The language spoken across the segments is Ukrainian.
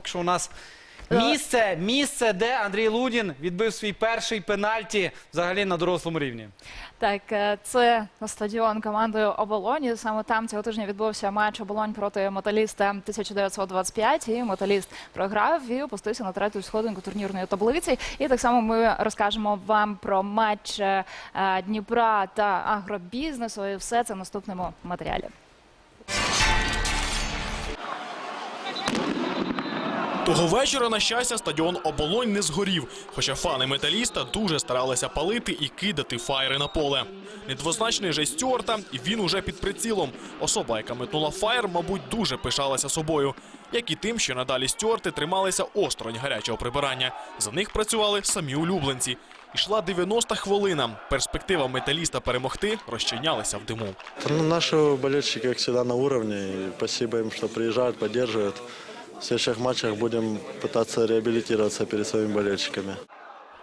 поки що у нас місце, місце, де Андрій Лудін відбив свій перший пенальті взагалі на дорослому рівні. Так, е, це стадіон команди Оболоні. Саме там цього тижня відбувся матч Оболонь проти металіста 1925. І металіст програв і опустився на третю сходинку турнірної таблиці. І так само ми розкажемо вам про матч е, е, Дніпра та агробізнесу. І все це в наступному матеріалі. Того вечора, на щастя, стадіон Оболонь не згорів, хоча фани металіста дуже старалися палити і кидати фаєри на поле. Недвозначний же Стюарта, і він уже під прицілом. Особа, яка метнула фаєр, мабуть, дуже пишалася собою, як і тим, що надалі Стюарти трималися осторонь гарячого прибирання. За них працювали самі улюбленці. Ішла 90 хвилина. Перспектива металіста перемогти розчинялася в диму. Ну, наши болельщики, как всегда, на. И спасибо им, что приезжают, поддерживают. В следующих матчах будем пытаться реабилитироваться перед своими болельщиками.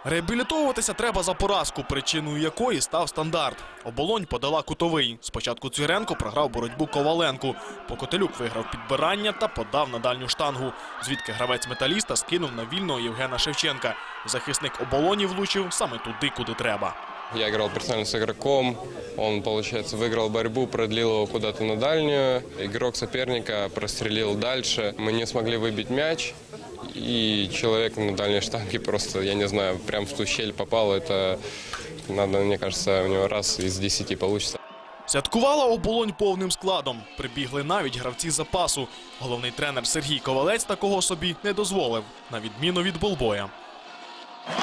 Реабілітовуватися треба за поразку, причиною якої став стандарт. Оболонь подала кутовий. Спочатку Цвіренко програв боротьбу Коваленку. Покотелюк виграв підбирання та подав на дальню штангу. Звідки гравець металіста скинув на вільного Євгена Шевченка. Захисник оболоні влучив саме туди, куди треба. Я играл персонально с игроком, он, получается, выиграл борьбу, продлил его куда-то на дальнюю. Игрок соперника прострелил дальше. Мы не смогли выбить мяч, и человек на дальней штанге просто, я не знаю, прям в ту щель попал. Это надо, мне кажется, у него раз из десяти получится. Святкувала оболонь повним складом. Прибігли навіть гравці запасу. Головний тренер Сергій Ковалець такого собі не дозволив, на відміну від болбоя.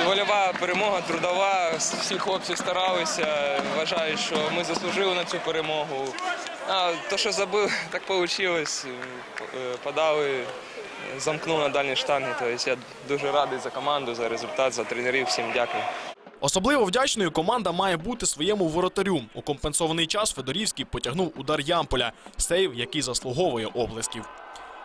Вольова перемога трудова. Всі хлопці старалися. Вважаю, що ми заслужили на цю перемогу. А то, що забив, так вийшло. Подали, замкнув на дальні штанги. Тобто я дуже радий за команду, за результат, за тренерів. Всім дякую. Особливо вдячною команда має бути своєму воротарю. У компенсований час Федорівський потягнув удар Ямполя, сейв, який заслуговує облисків.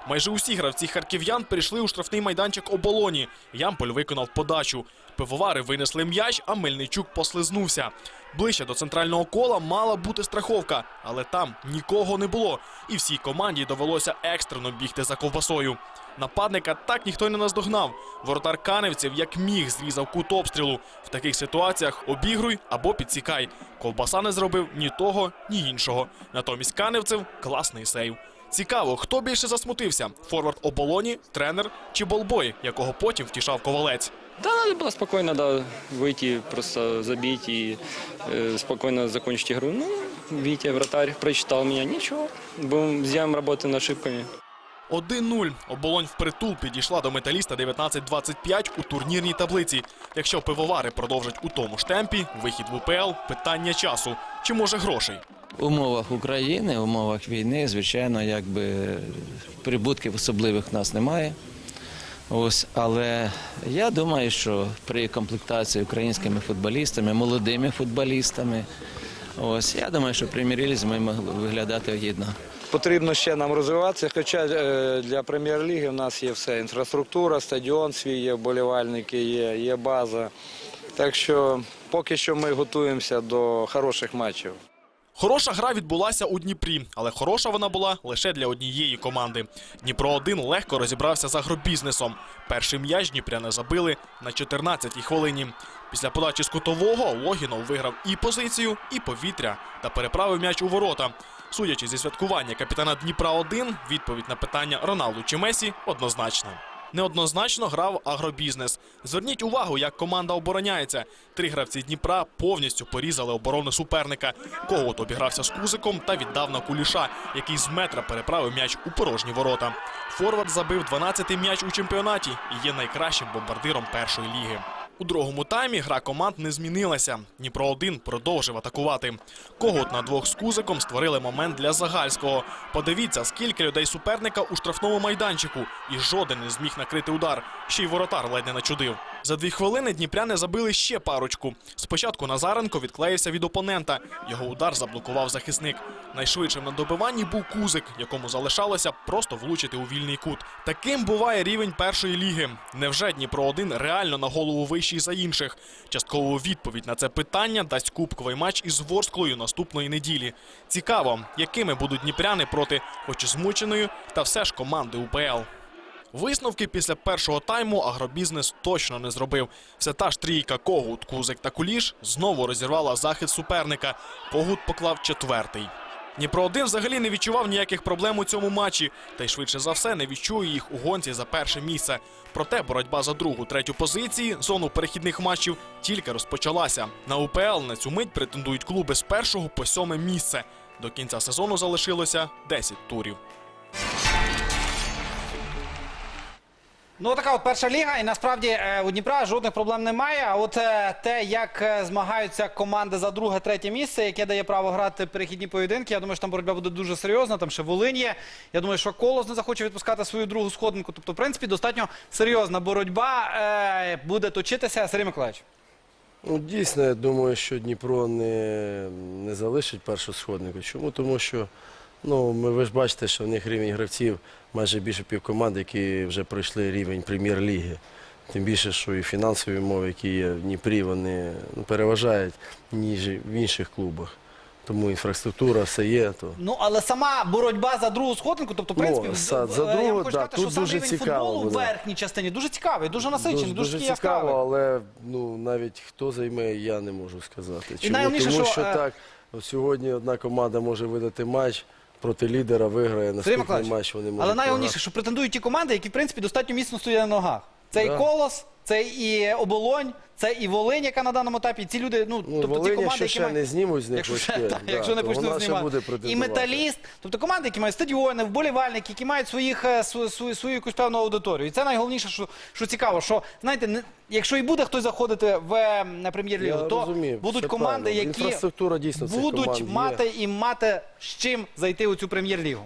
Майже усі гравці харків'ян перейшли у штрафний майданчик оболоні. Ямполь виконав подачу. Пивовари винесли м'яч, а Мельничук послизнувся. Ближче до центрального кола мала бути страховка, але там нікого не було, і всій команді довелося екстрено бігти за ковбасою. Нападника так ніхто не наздогнав. Воротар каневців як міг зрізав кут обстрілу. В таких ситуаціях обігруй або підсікай. Ковбаса не зробив ні того, ні іншого. Натомість каневцев класний сейв. Цікаво, хто більше засмутився: форвард оболоні, тренер чи болбой, якого потім втішав ковалець. Да, надо было спокойно да, выйти, просто забить и э, спокойно закончить игру. Ну, Витя, вратарь, прочитал меня. Ничего, будем, сделаем работу над ошибками. 1-0. Оболонь впритул підійшла до металіста 19-25 у турнірній таблиці. Якщо пивовари продовжать у тому ж темпі, вихід в УПЛ – питання часу. Чи може грошей? В умовах України, в умовах війни, звичайно, якби прибутків особливих в нас немає. Ось, але я думаю, що при комплектації українськими футболістами, молодими футболістами, ось я думаю, що прем'єр-лізі ми могли виглядати гідно. Потрібно ще нам розвиватися, хоча е, для прем'єр-ліги в нас є все. Інфраструктура, стадіон свій є, вболівальники є, є база. Так що поки що ми готуємося до хороших матчів. Хороша гра відбулася у Дніпрі, але хороша вона була лише для однієї команди. Дніпро 1 легко розібрався з агробізнесом. Перший м'яч Дніпряни забили на 14-й хвилині. Після подачі з кутового Логінов виграв і позицію, і повітря та переправив м'яч у ворота. Судячи зі святкування капітана Дніпра 1 відповідь на питання Роналду чи Месі однозначна. Неоднозначно грав агробізнес. Зверніть увагу, як команда обороняється. Три гравці Дніпра повністю порізали оборону суперника. Когот обігрався з кузиком та віддав на куліша, який з метра переправив м'яч у порожні ворота. Форвард забив 12-й м'яч у чемпіонаті і є найкращим бомбардиром першої ліги. У другому таймі гра команд не змінилася. Дніпро 1 продовжив атакувати. Когот на двох з кузиком створили момент для Загальського. Подивіться, скільки людей суперника у штрафному майданчику, і жоден не зміг накрити удар. Ще й воротар ледь не начудив. За дві хвилини дніпряни забили ще парочку. Спочатку Назаренко відклеївся від опонента. Його удар заблокував захисник. Найшвидшим на добиванні був кузик, якому залишалося просто влучити у вільний кут. Таким буває рівень першої ліги. Невже Дніпро 1 реально на голову вищий за інших? Часткову відповідь на це питання дасть кубковий матч із Ворсклою наступної неділі. Цікаво, якими будуть дніпряни проти, хоч і змученої, та все ж команди УПЛ. Висновки після першого тайму агробізнес точно не зробив. Все та ж трійка Когут, Кузик та Куліш знову розірвала захист суперника. Когут поклав четвертий. Дніпро 1 взагалі не відчував ніяких проблем у цьому матчі, та й швидше за все не відчує їх у гонці за перше місце. Проте боротьба за другу, третю позиції, зону перехідних матчів тільки розпочалася. На УПЛ на цю мить претендують клуби з першого по сьоме місце. До кінця сезону залишилося 10 турів. Ну, така от перша ліга, і насправді е, у Дніпра жодних проблем немає. А от е, те, як е, змагаються команди за друге, третє місце, яке дає право грати перехідні поєдинки, я думаю, що там боротьба буде дуже серйозна. Там ще Волинь є. Я думаю, що Колос не захоче відпускати свою другу сходинку. Тобто, в принципі, достатньо серйозна боротьба буде точитися. Сергій Миколаївич. Ну, дійсно, я думаю, що Дніпро не, не залишить першу сходнику. Чому? Тому що ну, ми, ви ж бачите, що в них рівень гравців майже більше півкоманд, які вже пройшли рівень прем'єр-ліги. Тим більше, що і фінансові умови, які є в Дніпрі, вони ну, переважають, ніж в інших клубах. Тому інфраструктура все є. То... Ну, але сама боротьба за другу сходинку, тобто, в Ну, за- в- за е, я вам хочу да, сказати, що сам дуже рівень цікаво футболу в буде. верхній частині дуже цікавий, дуже насичений, дуже, дуже такий цікаво, яскравий. але ну, навіть хто займе, я не можу сказати. Чому? найголовніше, Тому що, що, е, так, от сьогодні одна команда може видати матч проти лідера, виграє наступний Миколаївич, матч. Вони можуть але найголовніше, що претендують ті команди, які, в принципі, достатньо міцно стоять на ногах. Це і Да. Колос, це і Оболонь, це і Волинь, яка на даному етапі. Ці люди, ну, Ну, тобто ті Волинь, команди, якщо які ще мають... не знімуть з них Якщо, ще, очки, так, да, якщо не то почнуть вона ще знімати. І претендувати. металіст, тобто команди, які мають стадіони, вболівальники, які мають своїх, е, свою, свою, свою якусь певну аудиторію. І це найголовніше, що, що цікаво, що, знаєте, не, якщо і буде хтось заходити в, е, на прем'єр-лігу, Я то розумію, будуть все команди, правильно. які Інфраструктура дійсно цих команд будуть є. мати і мати з чим зайти у цю прем'єр-лігу.